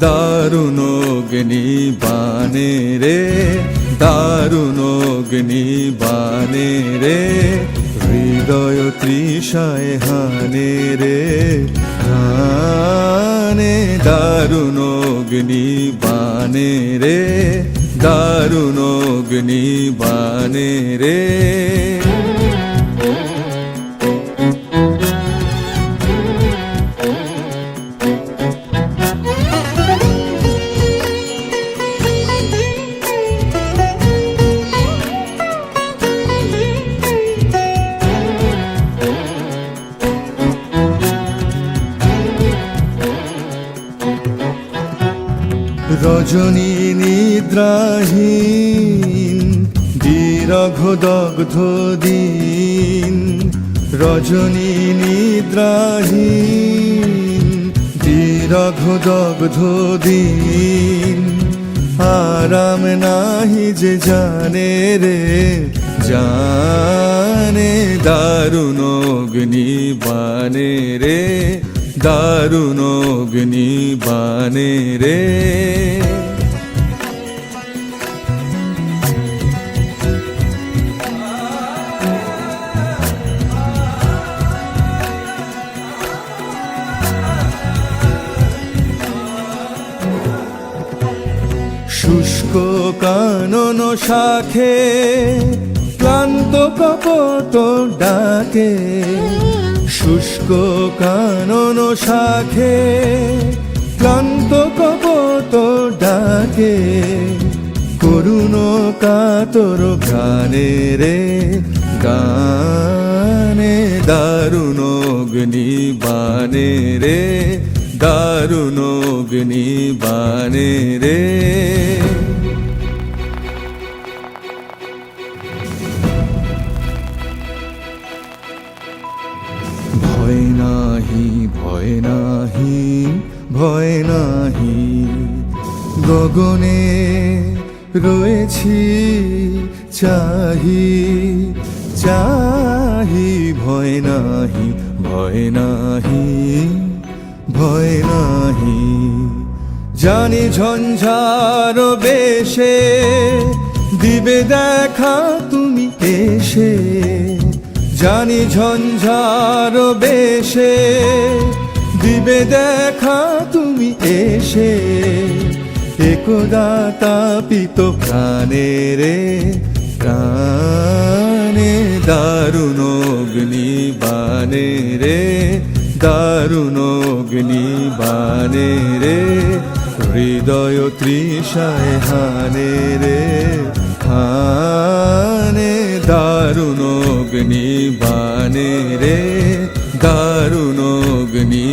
দারুণ অগ্নি বানে রে, দারুণ অগ্নি বানে রে, হৃদয় তৃষায় হানে রে, হানে দারুণ অগ্নি বানে রে, দারুণ অগ্নি বানে রে। রজনী নিদ্রাহীন দীর্ঘ দগ্ধ দিন। রজনী নিদ্রাহীন দীর্ঘ দগ্ধ দিন। আরাম নাহি যে জানে রে, জানে দারুণ অগ্নি বানে রে। দারুণ অগ্নি বানে রে। শুষ্ক কানন শাখে ক্লান্ত কপট ডাকে। শুষ্ক কানন শাখে, ক্লান্ত কপট ডাকে। করুণ কাতর গানে রে, গানে দারুণ অগ্নি বানে রে, দারুণ অগ্নি বানে রে। ভয় নাহি ভয় নাহি ভয় নাহি। গগনে রয়েছি, চাহি চাহি। ভয় নাহি ভয় নাহি ভয় নাহি। জানি ঝঞ্ঝার বেশে দিবে দেখা তুমি এসে। জানি ঝঞ্ঝার বেশে, দিবে দেখা তুমি এসে। একদা তাপিত প্রাণে রে প্রাণে দারুণ অগ্নি বানে রে, দারুণ অগ্নি বানে রে। হৃদয় তৃষায় হানে রে হানে দারুণ অগ্নি বানে রে দারুণ অগ্নি